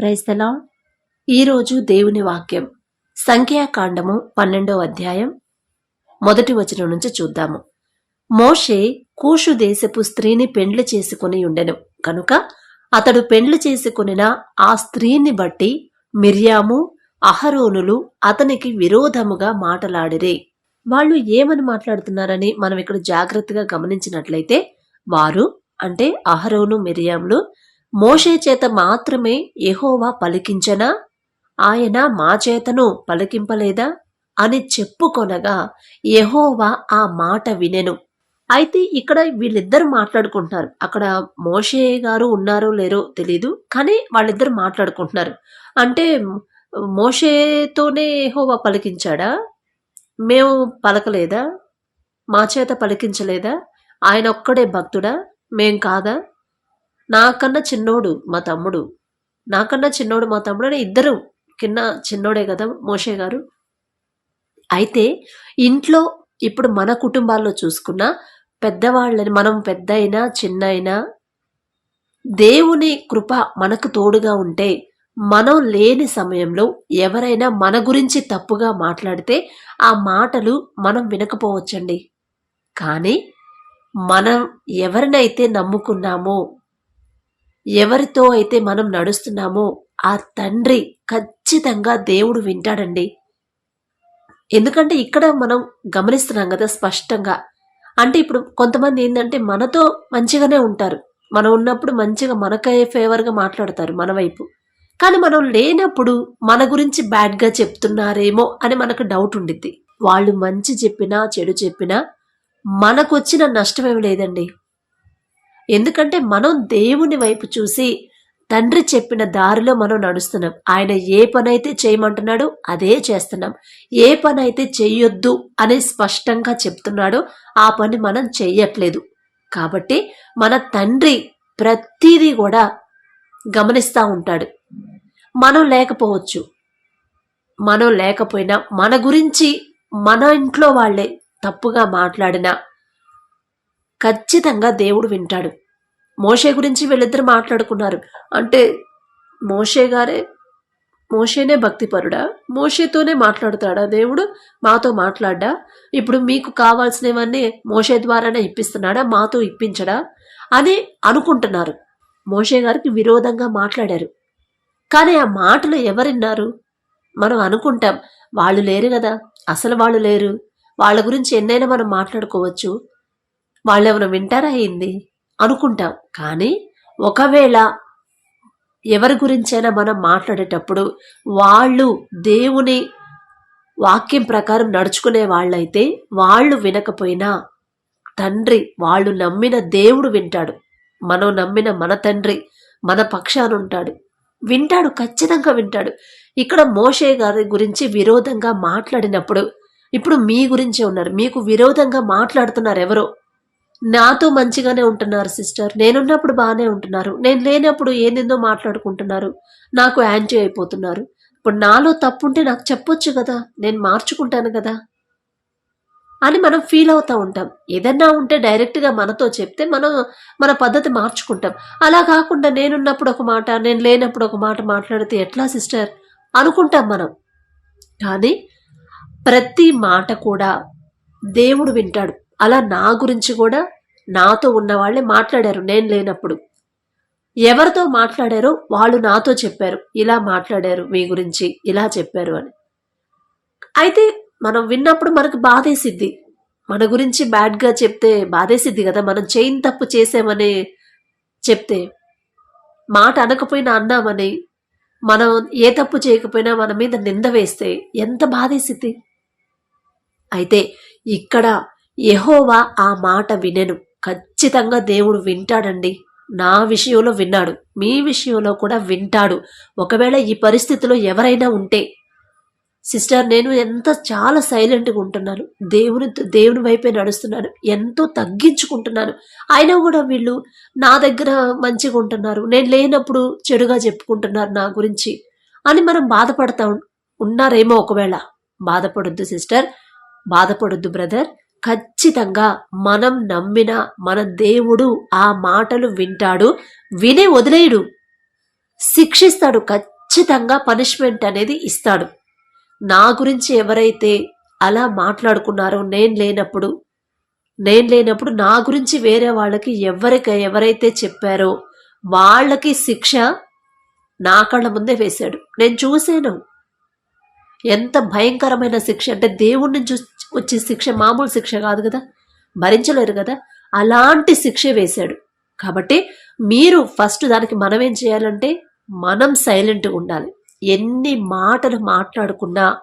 క్రైస్తలా ఈరోజు దేవుని వాక్యం సంఖ్యాకాండము పన్నెండో అధ్యాయం మొదటి వచనం నుంచి చూద్దాము. మోషే కూషు దేశపు స్త్రీని పెండ్లి చేసుకుని ఉండెను. కనుక అతడు పెండ్లి చేసుకునిన ఆ స్త్రీని బట్టి మిర్యాము అహరోనులు అతనికి విరోధముగా మాటలాడిరే. వాళ్ళు ఏమని మాట్లాడుతున్నారని మనం ఇక్కడ జాగ్రత్తగా గమనించినట్లయితే వారు అంటే అహరోను మిరియాములు మోషే చేత మాత్రమే ఎహోవా పలికించనా? ఆయన మా చేతను పలికింపలేదా? అని చెప్పుకొనగా ఎహోవా ఆ మాట వినెను. అయితే ఇక్కడ వీళ్ళిద్దరు మాట్లాడుకుంటున్నారు. అక్కడ మోషే గారు ఉన్నారో లేరో తెలీదు కానీ వాళ్ళిద్దరు మాట్లాడుకుంటున్నారు. అంటే మోషేతోనే ఎహోవా పలికించాడా? మేము పలకలేదా? మా చేత పలికించలేదా? ఆయన ఒక్కడే భక్తుడా? మేం కాదా? నాకన్నా చిన్నోడు మా తమ్ముడు. నాకన్నా చిన్నోడు మా తమ్ముడు అని ఇద్దరు కింద చిన్నోడే కదా మోషే గారు. అయితే ఇంట్లో ఇప్పుడు మన కుటుంబాల్లో చూసుకున్న పెద్దవాళ్ళని మనం పెద్ద అయినా చిన్న అయినా దేవుని కృప మనకు తోడుగా ఉంటే మనం లేని సమయంలో ఎవరైనా మన గురించి తప్పుగా మాట్లాడితే ఆ మాటలు మనం వినకపోవచ్చండి. కానీ మనం ఎవరినైతే నమ్ముకున్నామో ఎవరితో అయితే మనం నడుస్తున్నామో ఆ తండ్రి ఖచ్చితంగా దేవుడు వింటాడండి. ఎందుకంటే ఇక్కడ మనం గమనిస్తున్నాం కదా స్పష్టంగా. అంటే ఇప్పుడు కొంతమంది ఏంటంటే మనతో మంచిగానే ఉంటారు. మనం ఉన్నప్పుడు మంచిగా మనకే ఫేవర్గా మాట్లాడతారు మన వైపు. కానీ మనం లేనప్పుడు మన గురించి బ్యాడ్గా చెప్తున్నారేమో అని మనకు డౌట్ ఉండిద్ది. వాళ్ళు మంచి చెప్పినా చెడు చెప్పినా మనకు వచ్చిన నష్టమేమి లేదండి. ఎందుకంటే మనం దేవుని వైపు చూసి తండ్రి చెప్పిన దారిలో మనం నడుస్తున్నాం. ఆయన ఏ పనైతే చేయమంటున్నాడో అదే చేస్తున్నాం. ఏ పని అయితే చెయ్యొద్దు అని స్పష్టంగా చెప్తున్నాడో ఆ పని మనం చెయ్యట్లేదు. కాబట్టి మన తండ్రి ప్రతిదీ కూడా గమనిస్తూ ఉంటాడు. మనం లేకపోవచ్చు. మనం లేకపోయినా మన గురించి మన ఇంట్లో వాళ్ళే తప్పుగా మాట్లాడినా ఖచ్చితంగా దేవుడు వింటాడు. మోషే గురించి వీళ్ళిద్దరు మాట్లాడుకున్నారు. అంటే మోషే గారే మోషేనే భక్తిపరుడా? మోషేతోనే మాట్లాడుతాడా? దేవుడు మాతో మాట్లాడ్డా? ఇప్పుడు మీకు కావాల్సినవన్నీ మోషే ద్వారానే ఇప్పిస్తున్నాడా? మాతో ఇప్పించడా? అని అనుకుంటున్నారు. మోషే గారికి విరోధంగా మాట్లాడారు. కానీ ఆ మాటలు ఎవరిన్నారు? మనం అనుకుంటాం వాళ్ళు లేరు కదా. అసలు వాళ్ళు లేరు. వాళ్ళ గురించి ఎన్నైనా మనం మాట్లాడుకోవచ్చు. వాళ్ళు ఏమైనా వింటారా అయింది అనుకుంటాం. కానీ ఒకవేళ ఎవరి గురించైనా మనం మాట్లాడేటప్పుడు వాళ్ళు దేవుని వాక్యం ప్రకారం నడుచుకునే వాళ్ళైతే వాళ్ళు వినకపోయినా తండ్రి వాళ్ళు నమ్మిన దేవుడు వింటాడు. మనం నమ్మిన మన తండ్రి మన పక్షాన ఉంటాడు. వింటాడు ఖచ్చితంగా వింటాడు. ఇక్కడ మోషే గారి గురించి విరోధంగా మాట్లాడినప్పుడు ఇప్పుడు మీ గురించే ఉన్నారు. మీకు విరోధంగా మాట్లాడుతున్నారు ఎవరో? నాతో మంచిగానే ఉంటున్నారు సిస్టర్. నేనున్నప్పుడు బాగానే ఉంటున్నారు. నేను లేనప్పుడు ఏందేందో మాట్లాడుకుంటున్నారు. నాకు యాంటీ అయిపోతున్నారు. ఇప్పుడు నాలో తప్పు ఉంటే నాకు చెప్పొచ్చు కదా. నేను మార్చుకుంటాను కదా. అని మనం ఫీల్ అవుతూ ఉంటాం. ఏదన్నా ఉంటే డైరెక్ట్గా మనతో చెప్తే మనం మన పద్ధతి మార్చుకుంటాం. అలా కాకుండా నేనున్నప్పుడు ఒక మాట నేను లేనప్పుడు ఒక మాట మాట్లాడితే ఎట్లా సిస్టర్? అనుకుంటాం మనం. కానీ ప్రతి మాట కూడా దేవుడు వింటాడు. అలా నా గురించి కూడా నాతో ఉన్న వాళ్ళే మాట్లాడారు. నేను లేనప్పుడు ఎవరితో మాట్లాడారో వాళ్ళు నాతో చెప్పారు. ఇలా మాట్లాడారు మీ గురించి ఇలా చెప్పారు అని. అయితే మనం విన్నప్పుడు మనకు బాధేసిద్ది. మన గురించి బ్యాడ్గా చెప్తే బాధేసిద్ది కదా. మనం చేయని తప్పు చేసామని చెప్తే మాట అనకపోయినా అన్నామని మనం ఏ తప్పు చేయకపోయినా మన మీద నింద వేస్తే ఎంత బాధేసిద్ది? అయితే ఇక్కడ యహోవా ఆ మాట వినెను. ఖచ్చితంగా దేవుడు వింటాడండి. నా విషయంలో విన్నాడు. మీ విషయంలో కూడా వింటాడు. ఒకవేళ ఈ పరిస్థితిలో ఎవరైనా ఉంటే. సిస్టర్ నేను ఎంత చాలా సైలెంట్గా ఉంటున్నాను. దేవుని దేవుని వైపే నడుస్తున్నాను. ఎంతో తగ్గించుకుంటున్నాను. అయినా కూడా వీళ్ళు నా దగ్గర మంచిగా ఉంటున్నారు. నేను లేనప్పుడు చెడుగా చెప్పుకుంటున్నారు నా గురించి అని మనం బాధపడతా ఉన్నారేమో ఒకవేళ. బాధపడొద్దు సిస్టర్. బాధపడొద్దు బ్రదర్. ఖచ్చితంగా మనం నమ్మిన మన దేవుడు ఆ మాటలు వింటాడు వినే వదిలేయడు. శిక్షిస్తాడు ఖచ్చితంగా పనిష్మెంట్ అనేది ఇస్తాడు. నా గురించి ఎవరైతే అలా మాట్లాడుకున్నారో నేను లేనప్పుడు నేను లేనప్పుడు నా గురించి వేరే వాళ్ళకి ఎవరికి ఎవరైతే చెప్పారో వాళ్ళకి శిక్ష నా కళ్ళ ముందే వేశాడు. నేను చూసాను ఎంత భయంకరమైన శిక్ష అంటే దేవుణ్ణి చూ వచ్చే శిక్ష మామూలు శిక్ష కాదు కదా? భరించలేరు కదా? అలాంటి శిక్ష వేశాడు. కాబట్టి మీరు ఫస్ట్ దానికి మనం ఏం చేయాలంటే మనం సైలెంట్గా ఉండాలి. ఎన్ని మాటలు మాట్లాడుకున్నా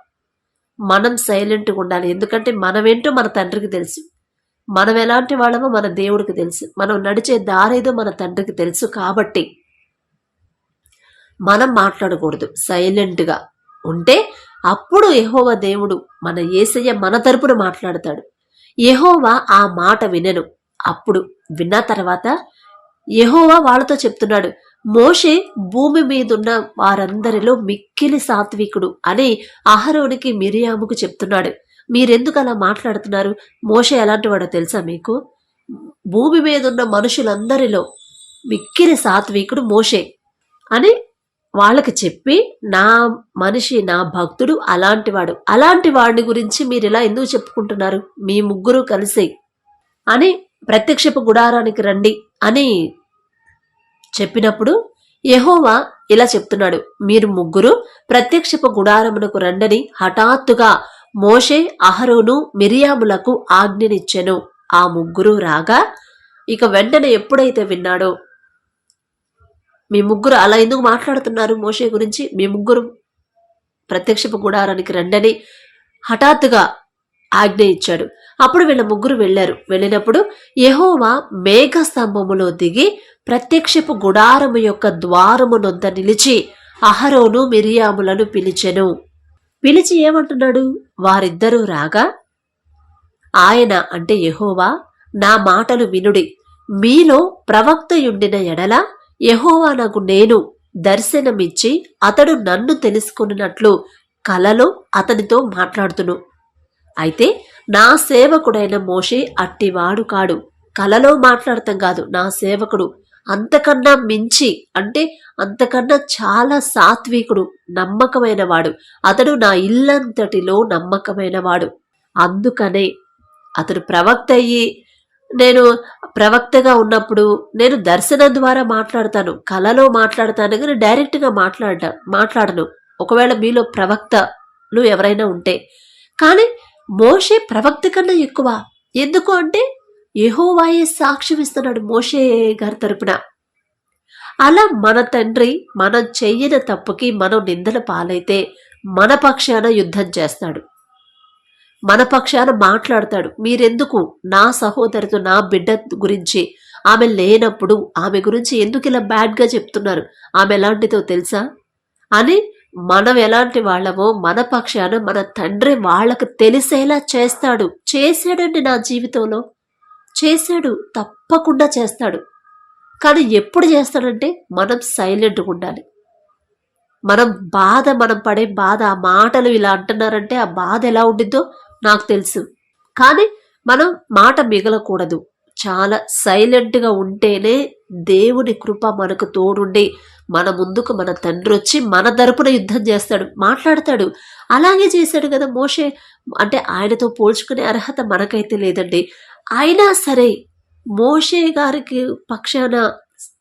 మనం సైలెంట్గా ఉండాలి. ఎందుకంటే మనమేంటో మన తండ్రికి తెలుసు. మనం ఎలాంటి వాళ్ళమో మన దేవుడికి తెలుసు. మనం నడిచే దారేదో మన తండ్రికి తెలుసు కాబట్టి మనం మాట్లాడకూడదు. సైలెంట్గా ఉంటే అప్పుడు యహోవ దేవుడు మన ఏసయ్య మన తరపున మాట్లాడతాడు. యహోవా ఆ మాట వినను. అప్పుడు విన్న తర్వాత యహోవా వాళ్ళతో చెప్తున్నాడు మోషే భూమి మీదున్న వారందరిలో మిక్కిలి సాత్వికుడు అని అహరోనికి మిరియాముకు చెప్తున్నాడు. మీరెందుకు అలా మాట్లాడుతున్నారు? మోషే ఎలాంటి వాడో తెలుసా మీకు? భూమి మీద ఉన్న మనుషులందరిలో మిక్కిలి సాత్వికుడు మోషే అని వాళ్ళకి చెప్పి నా మనిషి నా భక్తుడు అలాంటి వాడు. అలాంటి వాడిని గురించి మీరు ఇలా ఎందుకు చెప్పుకుంటున్నారు? మీ ముగ్గురు కలిసి అని ప్రత్యక్షపు గుడారానికి రండి అని చెప్పినప్పుడు యహోవా ఇలా చెప్తున్నాడు. మీరు ముగ్గురు ప్రత్యక్షపు గుడారమునకు రండని హఠాత్తుగా మోషే అహరోను మిరియాములకు ఆజ్ఞనిచ్చెను. ఆ ముగ్గురు రాగా ఇక వెంటనే ఎప్పుడైతే విన్నాడో మీ ముగ్గురు అలా ఎందుకు మాట్లాడుతున్నారు మోషే గురించి? మీ ముగ్గురు ప్రత్యక్షపు గుడారానికి రండని హఠాత్తుగా ఆజ్ఞ ఇచ్చాడు. అప్పుడు వీళ్ళ ముగ్గురు వెళ్ళారు. వెళ్ళినప్పుడు యహోవా మేఘ స్తంభములో దిగి ప్రత్యక్షపు గుడారము యొక్క ద్వారమునొద్ద నిలిచి అహరోను మిరియాములను పిలిచెను. పిలిచి ఏమంటున్నాడు? వారిద్దరూ రాగా ఆయన అంటే యహోవా నా మాటలు వినుడి. మీలో ప్రవక్తయుండిన ఎడల యహోవా నాకు నేను దర్శనమిచ్చి అతడు నన్ను తెలుసుకున్నట్లు కలలో అతనితో మాట్లాడుతును. అయితే నా సేవకుడైన మోషే అట్టివాడు కాడు. కలలో మాట్లాడతాం కాదు నా సేవకుడు. అంతకన్నా మించి అంటే అంతకన్నా చాలా సాత్వికుడు నమ్మకమైన వాడు. అతడు నా ఇల్లంతటిలో నమ్మకమైన వాడు. అందుకనే అతడు ప్రవక్త అయ్యి నేను ప్రవక్తగా ఉన్నప్పుడు నేను దర్శనం ద్వారా మాట్లాడతాను కలలో మాట్లాడతాను కానీ డైరెక్ట్గా మాట్లాడ మాట్లాడను. ఒకవేళ మీలో ప్రవక్తలు ఎవరైనా ఉంటే. కానీ మోషే ప్రవక్త కన్నా ఎక్కువ. ఎందుకు అంటే యహోవాయే సాక్ష్యం ఇస్తున్నాడు మోషే గారి తరపున. అలా మన తండ్రి మనం చెయ్యని తప్పుకి మనం నిందల పాలైతే మన పక్షాన యుద్ధం చేస్తాడు. మన పక్షాన మాట్లాడతాడు. మీరెందుకు? నా సహోదరితో నా బిడ్డ గురించి ఆమె లేనప్పుడు ఆమె గురించి ఎందుకు ఇలా బ్యాడ్గా చెప్తున్నారు? ఆమె ఎలాంటిదో తెలుసా? అని మనం ఎలాంటి వాళ్ళమో మన పక్షాన మన తండ్రి వాళ్ళకు తెలిసేలా చేస్తాడు. చేశాడండి నా జీవితంలో. చేశాడు తప్పకుండా చేస్తాడు. కానీ ఎప్పుడు చేస్తాడంటే మనం సైలెంట్గా ఉండాలి. మనం బాధ మనం పడే బాధ ఆ మాటలు ఇలా అంటున్నారంటే ఆ బాధ ఎలా ఉండిద్దో నాకు తెలుసు. కానీ మనం మాట మిగలకూడదు. చాలా సైలెంట్గా ఉంటేనే దేవుని కృప మనకు తోడుండి మన ముందుకు మన తండ్రి వచ్చి మన తరపున యుద్ధం చేస్తాడు మాట్లాడతాడు. అలాగే చేశాడు కదా మోషే. అంటే ఆయనతో పోల్చుకునే అర్హత మనకైతే లేదండి. అయినా సరే మోషే గారికి పక్షాన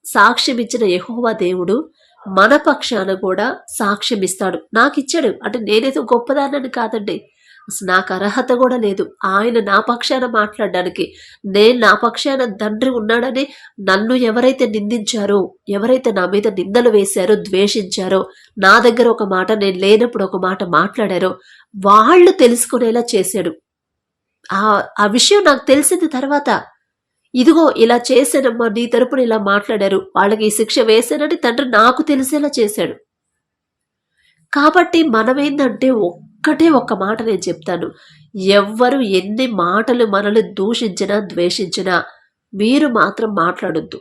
సాక్ష్యం ఇచ్చిన దేవుడు మన పక్షాన కూడా సాక్ష్యం ఇస్తాడు. నాకు ఇచ్చాడు అంటే నేనేదో గొప్పదానని కాదండి. అసలు నాకు అర్హత కూడా లేదు. ఆయన నా పక్షాన మాట్లాడడానికి. నేను నా పక్షాన తండ్రి ఉన్నాడని నన్ను ఎవరైతే నిందించారో ఎవరైతే నా మీద నిందలు వేశారో ద్వేషించారో నా దగ్గర ఒక మాట నేను లేనప్పుడు ఒక మాట మాట్లాడారో వాళ్ళు తెలుసుకునేలా చేశాడు. ఆ ఆ విషయం నాకు తెలిసిన తర్వాత ఇదిగో ఇలా చేశానమ్మా నీ తరపున ఇలా మాట్లాడారు వాళ్ళకి ఈ శిక్ష వేశానని తండ్రి నాకు తెలిసేలా చేశాడు. కాబట్టి మనమేందంటే ఒక్కటే ఒక్క మాట నేను చెప్తాను. ఎవ్వరు ఎన్ని మాటలు మనల్ని దూషించినా ద్వేషించినా మీరు మాత్రం మాట్లాడొద్దు.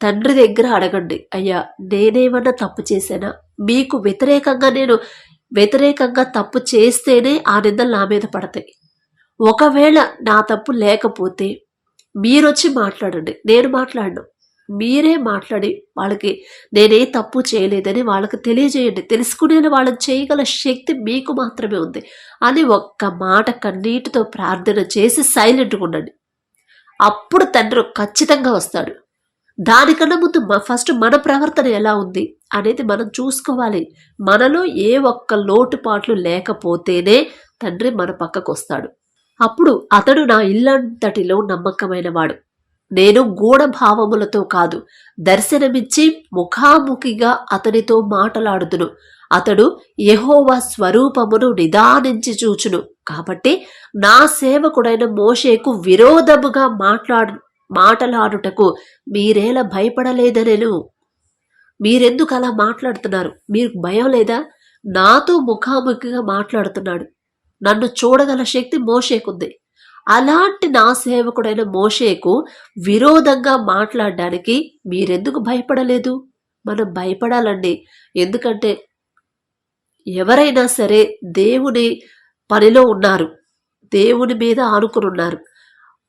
తండ్రి దగ్గర అడగండి అయ్యా నేనేమన్నా తప్పు చేశానా? మీకు వ్యతిరేకంగా నేను వ్యతిరేకంగా తప్పు చేస్తేనే ఆ నిందలు నా మీద పడతాయి. ఒకవేళ నా తప్పు లేకపోతే మీరొచ్చి మాట్లాడండి నేను మాట్లాడను. మీరే మాట్లాడి వాళ్ళకి నేనే తప్పు చేయలేదని వాళ్ళకి తెలియజేయండి. తెలుసుకునే వాళ్ళని చేయగల శక్తి మీకు మాత్రమే ఉంది. అని ఒక్క మాట కన్నీటితో ప్రార్థన చేసి సైలెంట్గా ఉండండి. అప్పుడు తండ్రి ఖచ్చితంగా వస్తాడు. దానికన్నా ముందు ఫస్ట్ మన ప్రవర్తన ఎలా ఉంది అనేది మనం చూసుకోవాలి. మనలో ఏ ఒక్క లోటుపాట్లు లేకపోతేనే తండ్రి మన పక్కకు వస్తాడు అప్పుడు అతడు నా ఇల్లంతటిలో నమ్మకమైన వాడు. నేను గూఢభావములతో కాదు దర్శనమిచ్చి ముఖాముఖిగా అతనితో మాటలాడుదును. అతడు యహోవా స్వరూపమును నిదానించి చూచును. కాబట్టి నా సేవకుడైన మోషేకు విరోధముగా మాట్లాడు మాటలాడుటకు మీరేలా భయపడలేదనేను. మీరెందుకు అలా మాట్లాడుతున్నారు? మీకు భయం లేదా? నాతో ముఖాముఖిగా మాట్లాడుతున్నాడు. నన్ను చూడగల శక్తి మోషేకుంది. అలాంటి నా సేవకుడైన మోషేకు విరోధంగా మాట్లాడడానికి మీరెందుకు భయపడలేదు? మనం భయపడాలండి. ఎందుకంటే ఎవరైనా సరే దేవుని పనిలో ఉన్నారు. దేవుని మీద ఆనుకుని ఉన్నారు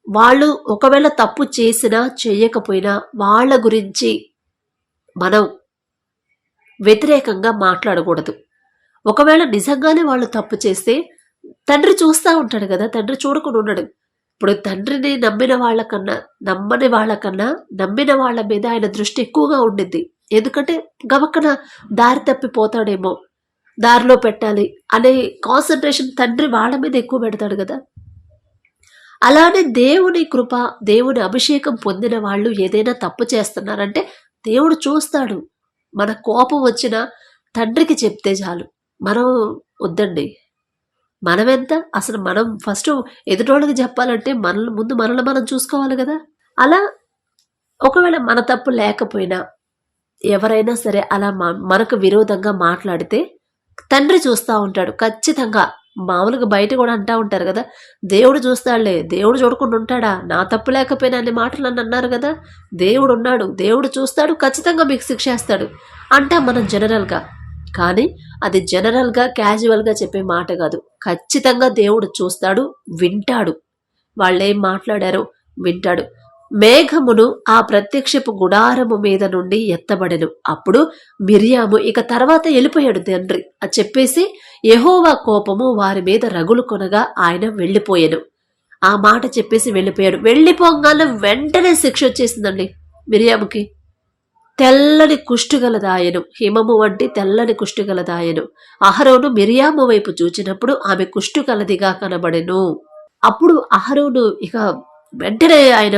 వాళ్ళు ఒకవేళ తప్పు చేసినా చేయకపోయినా వాళ్ళ గురించి మనం వ్యతిరేకంగా మాట్లాడకూడదు. ఒకవేళ నిజంగానే వాళ్ళు తప్పు చేస్తే తండ్రి చూస్తూ ఉంటాడు కదా తండ్రి చూడకుండా ఉన్నాడు ఇప్పుడు తండ్రిని నమ్మిన వాళ్ళకన్నా నమ్మని వాళ్ళకన్నా నమ్మిన వాళ్ళ మీద ఆయన దృష్టి ఎక్కువగా ఉండింది ఎందుకంటే గవక్కన దారి తప్పిపోతాడేమో దారిలో పెట్టాలి అనే కాన్సన్ట్రేషన్ తండ్రి వాళ్ళ మీద ఎక్కువ పెడతాడు కదా. అలానే దేవుని కృప దేవుని అభిషేకం పొందిన వాళ్ళు ఏదైనా తప్పు చేస్తున్నారంటే దేవుడు చూస్తాడు. మన కోపం వచ్చినా తండ్రికి చెప్తే చాలు. మనం వద్దండి. మనమెంత? అసలు మనం ఫస్ట్ ఎదుటోళ్ళకి చెప్పాలంటే మనల్ని ముందు మనల్ని మనం చూసుకోవాలి కదా. అలా ఒకవేళ మన తప్పు లేకపోయినా ఎవరైనా సరే అలా మ- మనకు విరోధంగా మాట్లాడితే తండ్రి చూస్తూ ఉంటాడు. ఖచ్చితంగా మామూలుగా బయట కూడా అంటూ ఉంటారు కదా. దేవుడు చూస్తాడులే దేవుడు చూడకుండా ఉంటాడా? నా తప్పు లేకపోయినా అన్ని మాటలు నన్ను అన్నారు కదా. దేవుడు ఉన్నాడు దేవుడు చూస్తాడు ఖచ్చితంగా మీకు శిక్షేస్తాడు అంటా మనం జనరల్గా కానీ అది జనరల్గా క్యాజువల్గా చెప్పే మాట కాదు. ఖచ్చితంగా దేవుడు చూస్తాడు వింటాడు. వాళ్ళేం మాట్లాడారో వింటాడు. మేఘమును ఆ ప్రత్యక్షపు గుడారము మీద నుండి ఎత్తబడెను. అప్పుడు మిరియాము ఇక తర్వాత వెళ్ళిపోయాడు తండ్రి. అది చెప్పేసి యహోవా కోపము వారి మీద రగులు కొనగా ఆయన వెళ్ళిపోయాను. ఆ మాట చెప్పేసి వెళ్ళిపోయాడు. వెళ్ళిపోగానే వెంటనే శిక్ష వచ్చేసిందండి మిరియాముకి. తెల్లని కుష్టుగలదాయను హిమము వంటి తెల్లని కుష్టుగలదాయను అహరోను మిరియాము వైపు చూచినప్పుడు ఆమె కుష్టుగలదిగా కనబడెను. అప్పుడు అహరోను ఇక వెంటనే ఆయన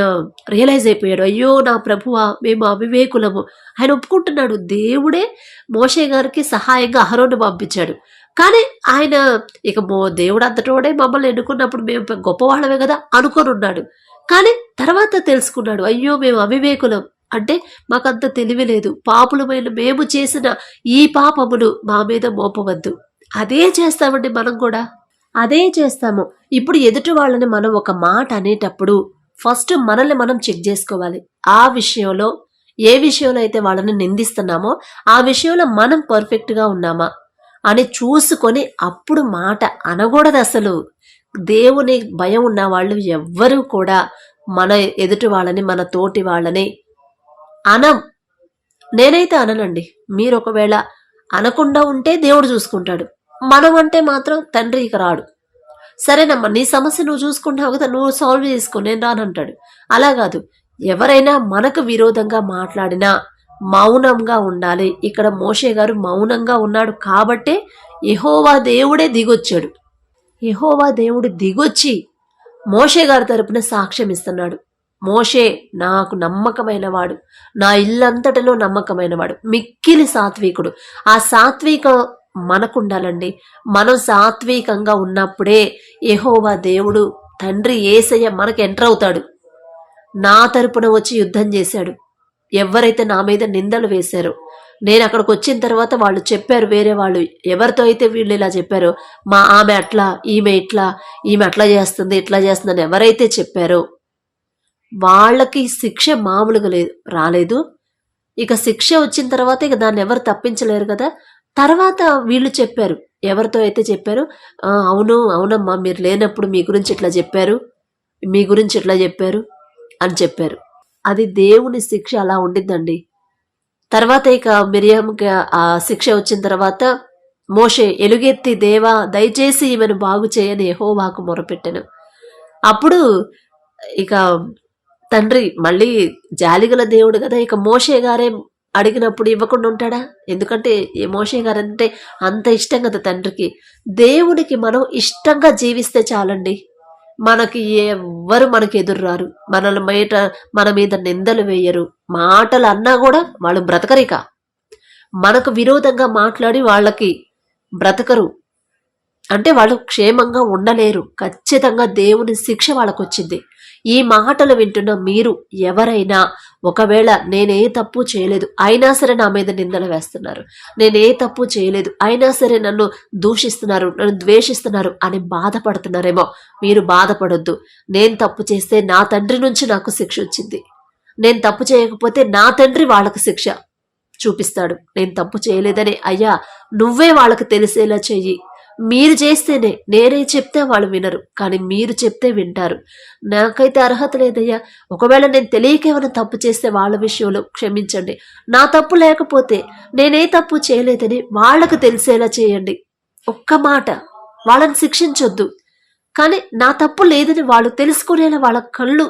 రియలైజ్ అయిపోయాడు. అయ్యో నా ప్రభువా మేము అవివేకులము. ఆయన ఒప్పుకుంటున్నాడు. దేవుడే మోషే గారికి సహాయంగా అహరోను పంపించాడు. కానీ ఆయన ఇక మో దేవుడు అంతటోడే మమ్మల్ని ఎన్నుకున్నప్పుడు మేము గొప్పవాళ్ళమే కదా అనుకొని ఉన్నాడు కానీ తర్వాత తెలుసుకున్నాడు. అయ్యో మేము అవివేకులం. అంటే మాకంత తెలివి లేదు. పాపులమైన మేము చేసిన ఈ పాపమును మా మీద మోపవద్దు. అదే చేస్తామండి మనం కూడా. అదే చేస్తాము. ఇప్పుడు ఎదుటి వాళ్ళని మనం ఒక మాట అనేటప్పుడు ఫస్ట్ మనల్ని మనం చెక్ చేసుకోవాలి. ఆ విషయంలో ఏ విషయంలో అయితే వాళ్ళని నిందిస్తున్నామో ఆ విషయంలో మనం పర్ఫెక్ట్గా ఉన్నామా అని చూసుకొని అప్పుడు మాట అనకూడదు అసలు. దేవుని భయం ఉన్న వాళ్ళు ఎవ్వరూ కూడా మన ఎదుటి వాళ్ళని మన తోటి వాళ్ళని అనం. నేనైతే అననండి. మీరు ఒకవేళ అనకుండా ఉంటే దేవుడు చూసుకుంటాడు. మనం అంటే మాత్రం తండ్రి ఇక రాడు. సరేనమ్మా నీ సమస్య నువ్వు చూసుకుంటావు కదా నువ్వు సాల్వ్ చేసుకో నేను రానంటాడు. అలా కాదు. ఎవరైనా మనకు విరోధంగా మాట్లాడినా మౌనంగా ఉండాలి. ఇక్కడ మోషే గారు మౌనంగా ఉన్నాడు కాబట్టే యహోవా దేవుడే దిగొచ్చాడు. యహోవా దేవుడు దిగొచ్చి మోషే గారి తరపున సాక్ష్యం ఇస్తున్నాడు. మోషే నాకు నమ్మకమైనవాడు. నా ఇల్లంతటిలో నమ్మకమైనవాడు. మిక్కిలి సాత్వికుడు. ఆ సాత్విక మనకుండాలండి. మనం సాత్వికంగా ఉన్నప్పుడే యహోవా దేవుడు తండ్రి ఏసయ్య మనకు ఎంటర్ అవుతాడు. నా తరపున వచ్చి యుద్ధం చేశాడు. ఎవరైతే నా మీద నిందలు వేశారో నేను అక్కడికి వచ్చిన తర్వాత వాళ్ళు చెప్పారు వేరే వాళ్ళు. ఎవరితో అయితే వీళ్ళు ఇలా చెప్పారో మా ఆమె అట్లా ఈమె ఇట్లా ఈమె అట్లా చేస్తుంది ఇట్లా చేస్తుందని ఎవరైతే చెప్పారో వాళ్ళకి శిక్ష మామూలుగా లేదు రాలేదు. ఇక శిక్ష వచ్చిన తర్వాత ఇక దాన్ని ఎవరు తప్పించలేరు కదా. తర్వాత వీళ్ళు చెప్పారు. ఎవరితో అయితే చెప్పారు? అవును అవునమ్మా మీరు లేనప్పుడు మీ గురించి ఇట్లా చెప్పారు. మీ గురించి ఇట్లా చెప్పారు అని చెప్పారు. అది దేవుని శిక్ష అలా ఉండిద్దండి. తర్వాత ఇక మిరియంకి ఆ శిక్ష వచ్చిన తర్వాత మోషే ఎలుగెత్తి దేవా దయచేసి ఈమెను బాగు చేయని యెహోవాకు మొరపెట్టాను. అప్పుడు ఇక తండ్రి మళ్ళీ జాలిగల దేవుడు కదా. ఇక మోషే గారే అడిగినప్పుడు ఇవ్వకుండా ఉంటాడా? ఎందుకంటే ఏ మోషే గారు అంటే అంత ఇష్టం కదా తండ్రికి. దేవుడికి మనం ఇష్టంగా జీవిస్తే చాలండి. మనకి ఎవ్వరు మనకి ఎదురురారు. మనల్ని బయట మన మీద నిందలు వేయరు. మాటలు అన్నా కూడా వాళ్ళు బ్రతకరిక. మనకు విరోధంగా మాట్లాడి వాళ్ళకి బ్రతకరు. అంటే వాళ్ళు క్షేమంగా ఉండలేరు. ఖచ్చితంగా దేవుని శిక్ష వాళ్ళకు వచ్చింది ఈ మాటలు వింటున్న మీరు ఎవరైనా ఒకవేళ నేనే తప్పు చేయలేదు అయినా సరే నా మీద నిందలు వేస్తున్నారు. నేనే తప్పు చేయలేదు అయినా సరే నన్ను దూషిస్తున్నారు నన్ను ద్వేషిస్తున్నారు అని బాధపడుతున్నారేమో. మీరు బాధపడొద్దు. నేను తప్పు చేస్తే నా తండ్రి నుంచి నాకు శిక్ష వచ్చింది. నేను తప్పు చేయకపోతే నా తండ్రి వాళ్ళకి శిక్ష చూపిస్తాడు. నేను తప్పు చేయలేదని అయ్యా నువ్వే వాళ్ళకి తెలిసేలా చెయ్యి. మీరు చేస్తేనే నేనే చెప్తే వాళ్ళు వినరు కానీ మీరు చెప్తే వింటారు. నాకైతే అర్హత లేదయ్యా. ఒకవేళ నేను తెలియకేమైనా తప్పు చేస్తే వాళ్ళ విషయంలో క్షమించండి. నా తప్పు లేకపోతే నేనే తప్పు చేయలేదని వాళ్ళకు తెలిసేలా చేయండి. ఒక్క మాట వాళ్ళని శిక్షించొద్దు. కానీ నా తప్పు లేదని వాళ్ళు తెలుసుకునేలా వాళ్ళ కళ్ళు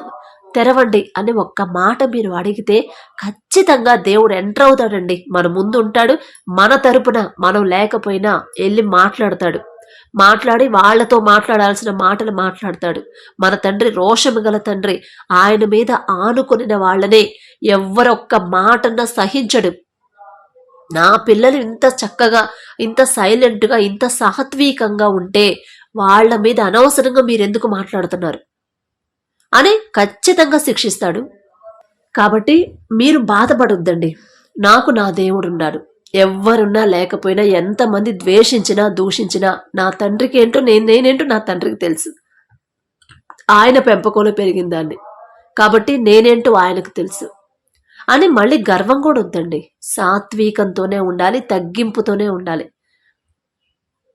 తెరవండి అని ఒక్క మాట మీరు అడిగితే ఖచ్చితంగా దేవుడు ఎంటర్ అవుతాడండి. మన ముందు ఉంటాడు మన తరపున మనం లేకపోయినా వెళ్ళి మాట్లాడతాడు. మాట్లాడి వాళ్ళతో మాట్లాడాల్సిన మాటలు మాట్లాడతాడు. మన తండ్రి రోషము గల తండ్రి ఆయన మీద ఆనుకొనిన వాళ్ళనే ఎవ్వరొక్క మాటన్న సహించడు. నా పిల్లలు ఇంత చక్కగా ఇంత సైలెంట్గా ఇంత సాత్వికంగా ఉంటే వాళ్ళ మీద అనవసరంగా మీరు ఎందుకు మాట్లాడుతున్నారు? అని ఖచ్చితంగా శిక్షిస్తాడు. కాబట్టి మీరు బాధపడొద్దండి. నాకు నా దేవుడున్నాడు. ఎవ్వరున్నా లేకపోయినా ఎంతమంది ద్వేషించినా దూషించినా నా తండ్రికి ఏంటో నేను నేనేంటో నా తండ్రికి తెలుసు. ఆయన పెంపకంలో పెరిగిన దాన్ని. కాబట్టి నేనేంటో ఆయనకు తెలుసు. అని మళ్ళీ గర్వం కూడా వద్దండి. సాత్వికంతోనే ఉండాలి తగ్గింపుతోనే ఉండాలి.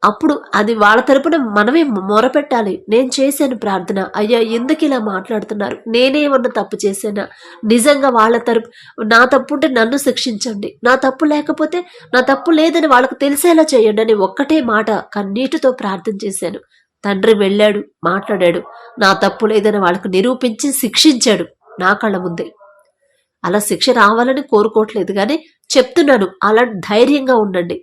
అప్పుడు అది వాళ్ళ తరపున మనమే మొరపెట్టాలి. నేను చేశాను ప్రార్థన. అయ్యా ఎందుకు ఇలా మాట్లాడుతున్నారు? నేనేమన్నా తప్పు చేశానా? నిజంగా వాళ్ళ తరపు నా తప్పు ఉంటే నన్ను శిక్షించండి. నా తప్పు లేకపోతే నా తప్పు లేదని వాళ్ళకు తెలిసేలా చేయండి అని ఒక్కటే మాట కన్నీటితో ప్రార్థన చేశాను. తండ్రి వెళ్ళాడు మాట్లాడాడు. నా తప్పు లేదని వాళ్ళకు నిరూపించి శిక్షించాడు నా కళ్ళ ముందే. అలా శిక్ష రావాలని కోరుకోవట్లేదు కానీ చెప్తున్నాను. అలా ధైర్యంగా ఉండండి.